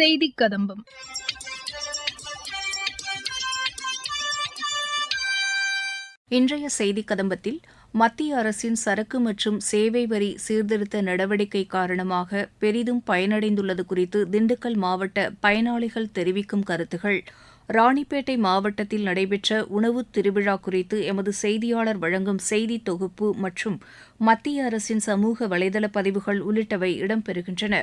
செய்தி கதம்பம். இன்றைய செய்தி கதம்பத்தில் மத்திய அரசின் சரக்கு மற்றும் சேவை வரி சீர்திருத்த நடவடிக்கை காரணமாக பெரிதும் பயனடைந்துள்ளது குறித்து திண்டுக்கல் மாவட்ட பயனாளிகள் தெரிவிக்கும் கருத்துகள். ராணிப்பேட்டை மாவட்டத்தில் நடைபெற்ற உணவுத் திருவிழா குறித்து எமது செய்தியாளர் வழங்கும் செய்தி தொகுப்பு மற்றும் மத்திய அரசின் சமூக வலைதள பதிவுகள் உள்ளிட்டவை இடம்பெறுகின்றன.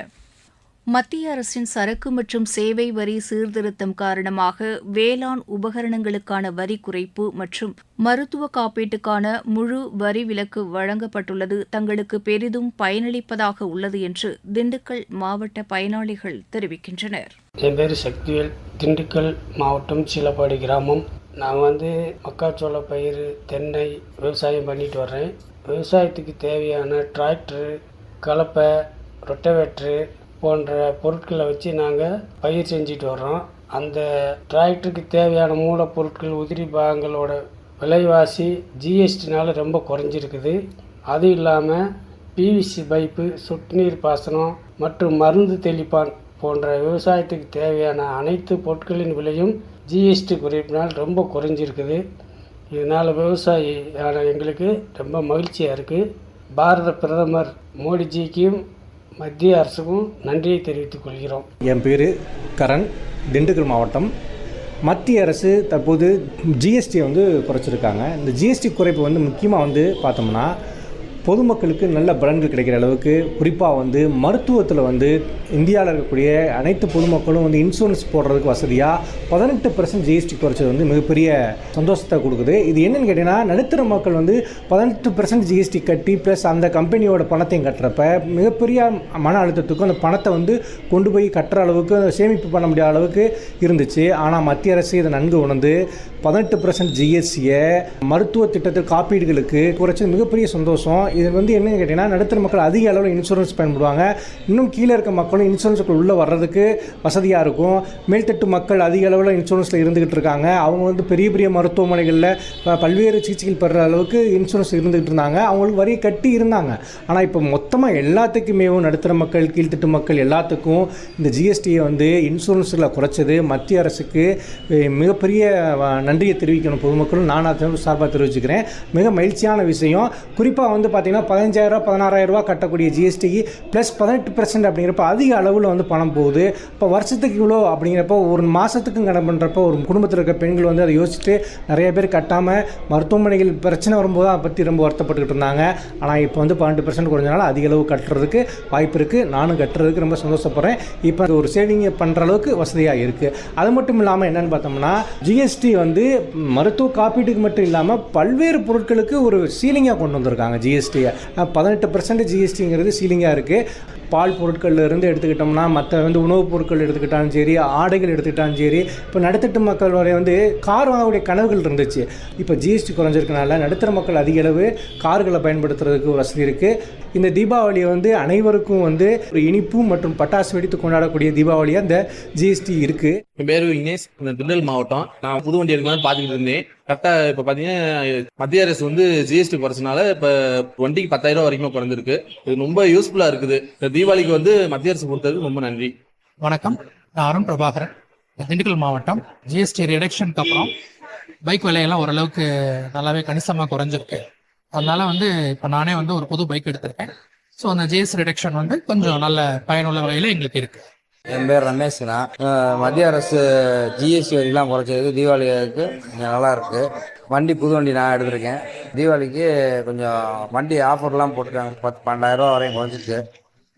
மத்திய அரசின் சரக்கு மற்றும் சேவை வரி சீர்திருத்தம் காரணமாக வேளாண் உபகரணங்களுக்கான வரி குறைப்பு மற்றும் மருத்துவ காப்பீட்டுக்கான முழு வரி விலக்கு வழங்கப்பட்டுள்ளது. தங்களுக்கு பெரிதும் பயனளிப்பதாக உள்ளது என்று திண்டுக்கல் மாவட்ட பயனாளிகள் தெரிவிக்கின்றனர். என் பேர் சக்திவேல். திண்டுக்கல் மாவட்டம் சீலப்பாடி கிராமம். நான் வந்து மக்காச்சோள பயிர் தென்னை விவசாயம் பண்ணிட்டு வர்றேன். விவசாயத்துக்கு தேவையான டிராக்டரு கலப்பை ரொட்டவேட்ரு போன்ற பொருட்களை வச்சு நாங்கள் பயிர் செஞ்சுட்டு வர்றோம். அந்த டிராக்டருக்கு தேவையான மூலப்பொருட்கள் உதிரி பாகங்களோட விலைவாசி ஜிஎஸ்டினால் ரொம்ப குறைஞ்சிருக்குது. அதுவும் இல்லாமல் பிவிசி பைப்பு சொட்டு நீர் பாசனம் மற்றும் மருந்து தெளிப்பான் போன்ற விவசாயத்துக்கு தேவையான அனைத்து பொருட்களின் விலையும் ஜிஎஸ்டி குறைப்பினால் ரொம்ப குறைஞ்சிருக்குது. இதனால் விவசாயியான எங்களுக்கு ரொம்ப மகிழ்ச்சியாக இருக்குது பாரத பிரதமர் மோடிஜிக்கும் மத்திய அரசுக்கும் நன்றியை தெரிவித்துக் கொள்கிறோம். என் பேர் கரண். திண்டுக்கல் மாவட்டம். மத்திய அரசு தற்போது ஜிஎஸ்டியை வந்து குறைச்சிருக்காங்க. இந்த ஜிஎஸ்டி குறைப்பு வந்து முக்கியமாக வந்து பார்த்தோம்னா பொதுமக்களுக்கு நல்ல பலன்கள் கிடைக்கிற அளவுக்கு குறிப்பாக வந்து மருத்துவத்தில் வந்து இந்தியாவில் இருக்கக்கூடிய அனைத்து பொதுமக்களும் வந்து இன்சூரன்ஸ் போடுறதுக்கு வசதியாக பதினெட்டு பர்சன்ட் ஜிஎஸ்டி குறைச்சது வந்து மிகப்பெரிய சந்தோஷத்தை கொடுக்குது. இது என்னென்னு கேட்டிங்கன்னா நடுத்தர மக்கள் வந்து பதினெட்டு பர்சன்ட் ஜிஎஸ்டி கட்டி ப்ளஸ் அந்த கம்பெனியோட பணத்தையும் கட்டுறப்ப மிகப்பெரிய மன அழுத்தத்துக்கும் அந்த பணத்தை வந்து கொண்டு போய் கட்டுற அளவுக்கு சேமிப்பு பண்ண முடியாத அளவுக்கு இருந்துச்சு. ஆனால் மத்திய அரசு இதை நன்கு உணர்ந்து பதினெட்டு பர்சன்ட் ஜிஎஸ்டியை மருத்துவ திட்டத்தில் காப்பீடுகளுக்கு குறைச்சது மிகப்பெரிய சந்தோஷம். இது வந்து என்னன்னு கேட்டிங்கன்னா நடுத்தர மக்கள் அதிக அளவில் இன்சூரன்ஸ் பயன்படுவாங்க. இன்னும் கீழே இருக்க மக்களும் இன்சூரன்ஸுக்குள்ள உள்ளே வர்றதுக்கு வசதியாக இருக்கும். மேல்தட்டு மக்கள் அதிக அளவில் இன்சூரன்ஸில் இருந்துக்கிட்டு இருக்காங்க. அவங்க வந்து பெரிய பெரிய மருத்துவமனைகளில் ப- பல்வேறு சிகிச்சைகள் பெறுற அளவுக்கு இன்சூரன்ஸ் இருந்துகிட்டு இருந்தாங்க. அவங்களுக்கு வரி கட்டி இருந்தாங்க. ஆனால் இப்போ மொத்தமாக எல்லாத்துக்குமே நடுத்தர மக்கள் கீழ்த்தட்டு மக்கள் எல்லாத்துக்கும் இந்த ஜிஎஸ்டியை வந்து இன்சூரன்ஸில் குறைச்சது. மத்திய அரசுக்கு மிகப்பெரிய நன்றியை தெரிவிக்கணும் பொதுமக்களும். நான் சார்பாக தெரிவிச்சுக்கிறேன். மிக மகிழ்ச்சியான விஷயம். குறிப்பாக வந்து பார்த்தீங்கன்னா பதினஞ்சாயிரரூவா பதினாறாயிரரூவா கட்டக்கூடிய ஜிஎஸ்டிக்கு ப்ளஸ் பதினெட்டு பர்சன்ட் அப்படிங்கிறப்ப அதிக அளவில் வந்து பணம் போகுது. இப்போ வருஷத்துக்கு இவ்வளோ அப்படிங்கிறப்போ ஒரு மாதத்துக்கும் கடன் பண்ணுறப்போ ஒரு குடும்பத்தில் இருக்க பெண்கள் வந்து அதை யோசிச்சுட்டு நிறைய பேர் கட்டாமல் மருத்துவமனைகள் பிரச்சனை வரும்போது அதை பற்றி ரொம்ப வருத்தப்பட்டுக்கிட்டு இருந்தாங்க. ஆனால் இப்போ வந்து பன்னெண்டு பர்சன்ட் குறைஞ்சனால அதிக அளவு கட்டுறதுக்கு வாய்ப்பு இருக்குது நானும் கட்டுறதுக்கு ரொம்ப சந்தோஷப்படுறேன். இப்போ அது ஒரு சேவிங் பண்ணுற அளவுக்கு வசதியாக இருக்குது அது மட்டும் இல்லாமல் என்னென்னு பார்த்தோம்னா ஜிஎஸ்டி வந்து மருத்துவ காப்பீட்டுக்கு மட்டும் இல்லாமல் பல்வேறு பொருட்களுக்கு ஒரு சீலிங்காக கொண்டு வந்திருக்காங்க ஜிஎஸ்டியை பதினெட்டு பர்சன்ட் ஜிஎஸ்டிங்கிறது சீலிங்காக இருக்குது பால் பொருட்கள்ல இருந்து எடுத்துக்கிட்டோம்னா மற்ற வந்து உணவுப் பொருட்கள் எடுத்துக்கிட்டாலும் சரி ஆடைகள் எடுத்துக்கிட்டாலும் சரி இப்போ நடுத்தட்டு மக்கள் வரை வந்து கார் வாங்கக்கூடிய கனவுகள் இருந்துச்சு. இப்போ ஜிஎஸ்டி குறைஞ்சிருக்கனால நடுத்தர மக்கள் அதிக அளவு கார்களை பயன்படுத்துறதுக்கு வசதி இருக்குது இந்த தீபாவளியை வந்து அனைவருக்கும் வந்து ஒரு இனிப்பு மற்றும் பட்டாசு வெடித்து கொண்டாடக்கூடிய தீபாவளியாக இந்த ஜிஎஸ்டி இருக்குது என் பேர் விக்னேஷ் இந்த திருநெல் மாவட்டம். நான் புது வண்டி எடுக்கலாம்னு பார்த்துக்கிட்டு இருந்தேன். கரெக்டாக இப்போ பார்த்தீங்கன்னா மத்திய அரசு வந்து ஜிஎஸ்டி குறைச்சனால இப்போ வண்டிக்கு பத்தாயிரம் ரூபா வரைக்கும் குறைஞ்சிருக்கு. இது ரொம்ப யூஸ்ஃபுல்லாக இருக்குது. இந்த தீபாவளிக்கு வந்து மத்திய அரசு கொடுத்ததுக்கு ரொம்ப நன்றி. வணக்கம். நான் அருண் பிரபாகரன். திண்டுக்கல் மாவட்டம். ஜிஎஸ்டி ரிடக்ஷனுக்கு அப்புறம் பைக் விலையெல்லாம் ஓரளவுக்கு நல்லாவே கணிசமாக குறைஞ்சிருக்கு. அதனால வந்து இப்போ நானே வந்து ஒரு புது பைக் எடுத்திருக்கேன். ஸோ அந்த ஜிஎஸ்டி ரிடக்ஷன் வந்து கொஞ்சம் நல்ல பயனுள்ள வகையில் எங்களுக்கு இருக்கு. என் பேர் ரமேஷ்னா மத்திய அரசு ஜிஎஸ்டி வரிலாம் குறைச்சது தீபாவளிக்கு கொஞ்சம் நல்லா இருக்கு. வண்டி புது வண்டி நான் எடுத்திருக்கேன். தீபாவளிக்கு கொஞ்சம் வண்டி ஆஃபர்லாம் போட்டுருக்காங்க. பத்து பன்னெண்டாயிரம் ரூபா வரையும் குறைஞ்சிச்சு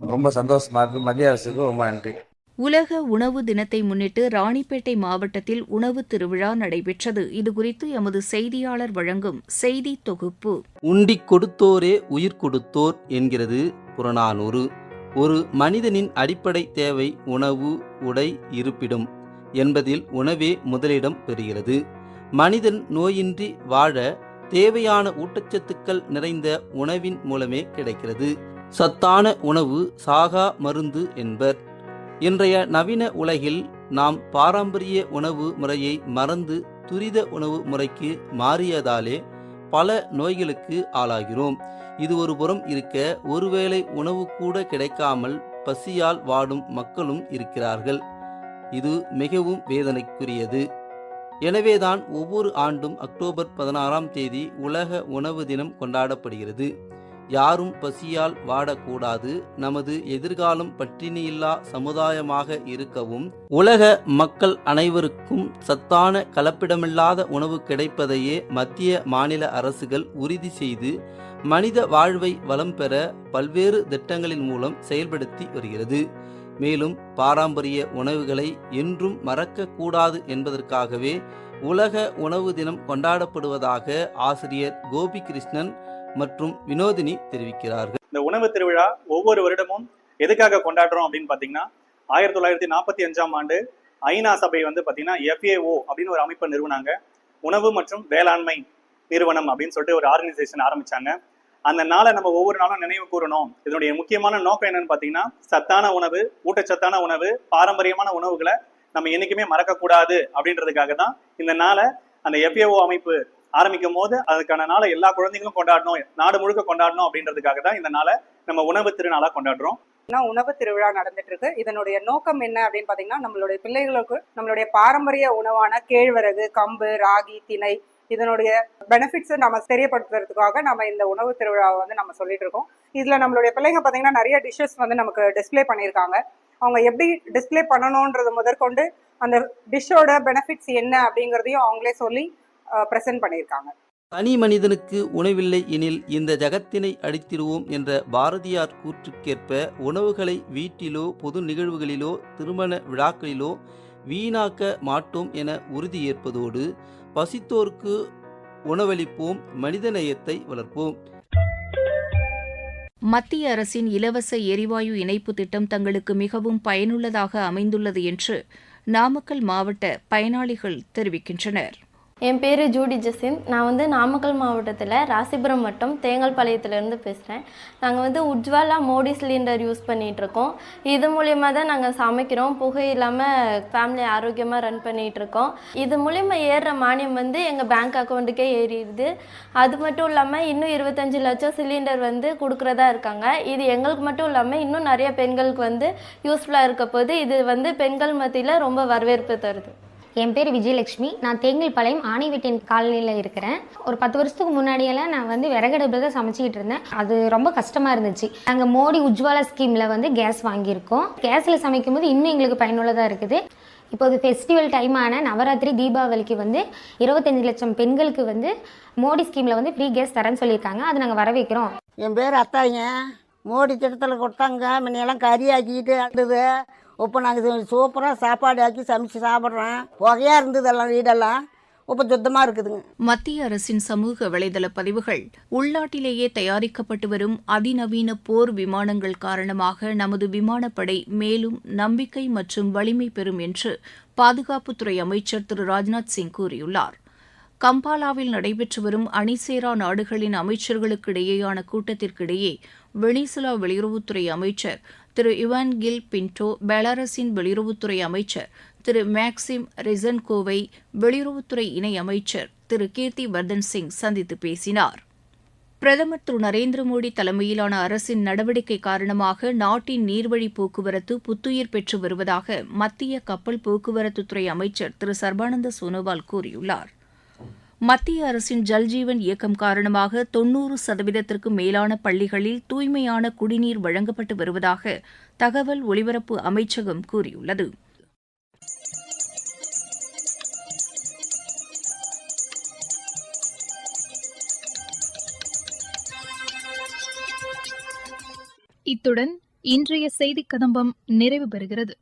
ரொம்ப சந்தோஷமா இருக்கு. மத்திய அரசுக்கு ரொம்ப நன்றி. உலக உணவு தினத்தை முன்னிட்டு ராணிப்பேட்டை மாவட்டத்தில் உணவு திருவிழா நடைபெற்றது. இதுகுறித்து எமது செய்தியாளர் வழங்கும் செய்தி தொகுப்பு. உண்டிக் கொடுத்தோரே உயிர் கொடுத்தோர் என்கிறது புறநானூறு. ஒரு மனிதனின் அடிப்படை தேவை உணவு உடை இருப்பிடம் என்பதில் உணவே முதலிடம் பெறுகிறது. மனிதன் நோயின்றி வாழ தேவையான ஊட்டச்சத்துக்கள் நிறைந்த உணவின் மூலமே கிடைக்கிறது. சத்தான உணவு சாகா மருந்து என்பர். இன்றைய நவீன உலகில் நாம் பாரம்பரிய உணவு முறையை மறந்து துரித உணவு முறைக்கு மாறியதாலே பல நோய்களுக்கு ஆளாகிறோம். இது ஒரு புறம் இருக்க ஒருவேளை உணவு கூட கிடைக்காமல் பசியால் வாடும் மக்களும் இருக்கிறார்கள். இது மிகவும் வேதனைக்குரியது. எனவேதான் ஒவ்வொரு ஆண்டும் அக்டோபர் பதினாறாம் தேதி உலக உணவு தினம் கொண்டாடப்படுகிறது. யாரும் பசியால் வாடக்கூடாது. நமது எதிர்காலம் பட்டினியில்லா சமுதாயமாக இருக்கவும் உலக மக்கள் அனைவருக்கும் சத்தான கலப்பிடமில்லாத உணவு கிடைப்பதையே மத்திய மாநில அரசுகள் உறுதி செய்து மனித வாழ்வை வளம் பெற பல்வேறு திட்டங்களின் மூலம் செயல்படுத்தி வருகிறது. மேலும் பாரம்பரிய உணவுகளை என்றும் மறக்கக்கூடாது என்பதற்காகவே உலக உணவு தினம் கொண்டாடப்படுவதாக ஆசிரியர் கோபி கிருஷ்ணன் மற்றும் வினோதினி தெரிவிக்கிறார்கள். இந்த உணவு திருவிழா ஒவ்வொரு வருடமும் எதுக்காக கொண்டாடுறோம் அப்படின்னு பார்த்தீங்கன்னா ஆயிரத்தி தொள்ளாயிரத்தி நாற்பத்தி அஞ்சாம் ஆண்டு ஐநா சபை வந்து பார்த்தீங்கன்னா எஃப்ஏஓ அப்படின்னு ஒரு அமைப்பை நிறுவனாங்க. உணவு மற்றும் வேளாண்மை நிறுவனம் அப்படின்னு சொல்லிட்டு ஒரு ஆர்கனைசேஷன் ஆரம்பிச்சாங்க. அந்த நாளை நம்ம ஒவ்வொரு நாளும் நினைவு கூறணும். இதனுடைய முக்கியமான நோக்கம் என்னன்னு பார்த்தீங்கன்னா சத்தான உணவு ஊட்டச்சத்தான உணவு பாரம்பரியமான உணவுகளை நம்ம என்னைக்குமே மறக்கக்கூடாது அப்படின்றதுக்காக தான் இந்த நாளை அந்த எஃப்ஏஓ அமைப்பு ஆரம்பிக்கும் போது அதுக்கான நாளை எல்லா குழந்தைங்களும் கொண்டாடணும் நாடு முழுக்க கொண்டாடணும் அப்படின்றதுக்காக தான் இந்த நாளை நம்ம உணவு திருநாளா கொண்டாடுறோம். உணவு திருவிழா நடந்துட்டு இருக்கு இதனுடைய நோக்கம் என்ன அப்படின்னு பார்த்தீங்கன்னா நம்மளுடைய பிள்ளைகளுக்கு நம்மளுடைய பாரம்பரிய உணவான கேழ்வரகு கம்பு ராகி திணை இதனுடைய பெனிஃபிட்ஸை நம்ம தெரியப்படுத்துறதுக்காக நம்ம இந்த உணவு திருவிழாவை வந்து நம்ம சொல்லிட்டு இருக்கோம். இதுல நம்மளுடைய பிள்ளைங்க பார்த்தீங்கன்னா நிறைய டிஷ்ஷஸ் வந்து நமக்கு டிஸ்ப்ளே பண்ணியிருக்காங்க. அவங்க எப்படி டிஸ்ப்ளே பண்ணணுன்றது முதற்கொண்டு அந்த டிஷ்ஷோட பெனிஃபிட்ஸ் என்ன அப்படிங்கிறதையும் அவங்களே சொல்லி ப்ரெசென்ட் பண்ணியிருக்காங்க. தனி மனிதனுக்கு உணவில்லை எனில் இந்த ஜகத்தினை அடித்திடுவோம் என்ற பாரதியார் கூற்றுக்கேற்ப உணவுகளை வீட்டிலோ பொது நிகழ்வுகளிலோ திருமண விழாக்களிலோ வீணாக்க மாட்டோம் என உறுதியேற்பதோடு பசித்தோர்க்கு உணவளிப்போம் மனிதநேயத்தை வளர்ப்போம். மத்திய அரசின் இலவச எரிவாயு இணைப்பு திட்டம் தங்களுக்கு மிகவும் பயனுள்ளதாக அமைந்துள்ளது என்று நாமக்கல் மாவட்ட பயனாளிகள் தெரிவிக்கின்றனர். என் பேர் ஜூடி ஜசின். நான் வந்து நாமக்கல் மாவட்டத்தில் ராசிபுரம் மட்டும் தேங்கல்பாளையத்துலேருந்து பேசுகிறேன் நாங்கள் வந்து உஜ்வாலா மோடி சிலிண்டர் யூஸ் பண்ணிகிட்ருக்கோம் இது மூலயமா தான் நாங்கள் சமைக்கிறோம். புகை இல்லாமல் ஃபேமிலி ஆரோக்கியமாக ரன் பண்ணிகிட்ருக்கோம் இது மூலயமா ஏறுற மானியம் வந்து எங்கள் பேங்க் அக்கௌண்ட்டுக்கே ஏறிடுது. அது மட்டும் இல்லாமல் இன்னும் இருபத்தஞ்சு லட்சம் சிலிண்டர் வந்து கொடுக்குறதா இருக்காங்க. இது எங்களுக்கு மட்டும் இல்லாமல் இன்னும் நிறைய பெண்களுக்கு வந்து யூஸ்ஃபுல்லாக இருக்க போது இது வந்து பெண்கள் மத்தியில் ரொம்ப வரவேற்பு தருது. என் பேர் விஜயலட்சுமி. நான் தேங்கில்பாளையம் ஆணைவீட்டின் காலனியில் இருக்கிறேன். ஒரு பத்து வருஷத்துக்கு முன்னாடியெல்லாம் நான் வந்து விறகடுப்பில் தான் சமைச்சிக்கிட்டு இருந்தேன். அது ரொம்ப கஷ்டமாக இருந்துச்சு. நாங்கள் மோடி உஜ்வாலா ஸ்கீமில் வந்து கேஸ் வாங்கியிருக்கோம். கேஸில் சமைக்கும் போது இன்னும் எங்களுக்கு பயனுள்ளதாக இருக்குது. இப்போது ஃபெஸ்டிவல் டைமான நவராத்திரி தீபாவளிக்கு வந்து இருபத்தஞ்சு லட்சம் பெண்களுக்கு வந்து மோடி ஸ்கீமில் வந்து ஃப்ரீ கேஸ் தரேன்னு சொல்லியிருக்காங்க. அது நாங்கள் வரவேற்கிறோம். என் பேர் அத்தாங்க மோடி திட்டத்தில் கொடுத்தாங்க. முன்னையெல்லாம் கறி ஆக்கிக்கிட்டு அடுது இப்போ நாங்கள் சூப்பராக சாப்பாடு ஆக்கி சமைச்சு சாப்பிட்றோம். புகையாக இருந்ததெல்லாம் வீடெல்லாம். இப்போ சுத்தமாக இருக்குதுங்க. மத்திய அரசின் சமூக வலைதள பதிவுகள் உள்நாட்டிலேயே தயாரிக்கப்பட்டு வரும் அதிநவீன போர் விமானங்கள் காரணமாக நமது விமானப்படை மேலும் நம்பிக்கை மற்றும் வலிமை பெறும் என்று பாதுகாப்புத்துறை அமைச்சர் திரு. ராஜ்நாத் சிங் கூறியுள்ளார். கம்பாலாவில் நடைபெற்று வரும் அணிசேரா நாடுகளின் அமைச்சர்களுக்கிடையேயான கூட்டத்திற்கிடையே வெனிசுலா வெளியுறவுத்துறை அமைச்சர் திரு இவான் கில் பின்டோ பெலாரஸின் வெளியுறவுத்துறை அமைச்சர் திரு மேக்சிம் ரெசன்கோவை வெளியுறவுத்துறை இணை அமைச்சர் திரு கீர்த்தி வர்தன் சிங் சந்தித்து பேசினார். பிரதமர் திரு நரேந்திர மோடி தலைமையிலான அரசின் நடவடிக்கை காரணமாக நாட்டின் நீர்வழி போக்குவரத்து புத்துயிர் பெற்று வருவதாக மத்திய கப்பல் போக்குவரத்துத்துறை அமைச்சர் திரு சர்பானந்த சோனோவால் கூறியுள்ளார். மத்திய அரசின் ஜல்ஜீவன் இயக்கம் காரணமாக தொன்னூறு சதவீதத்திற்கும் மேலான பள்ளிகளில் தூய்மையான குடிநீர் வழங்கப்பட்டு வருவதாக தகவல் ஒலிபரப்பு அமைச்சகம் கூறியுள்ளது. இத்துடன் இன்றைய செய்திக் கதம்பம் நிறைவு பெறுகிறது.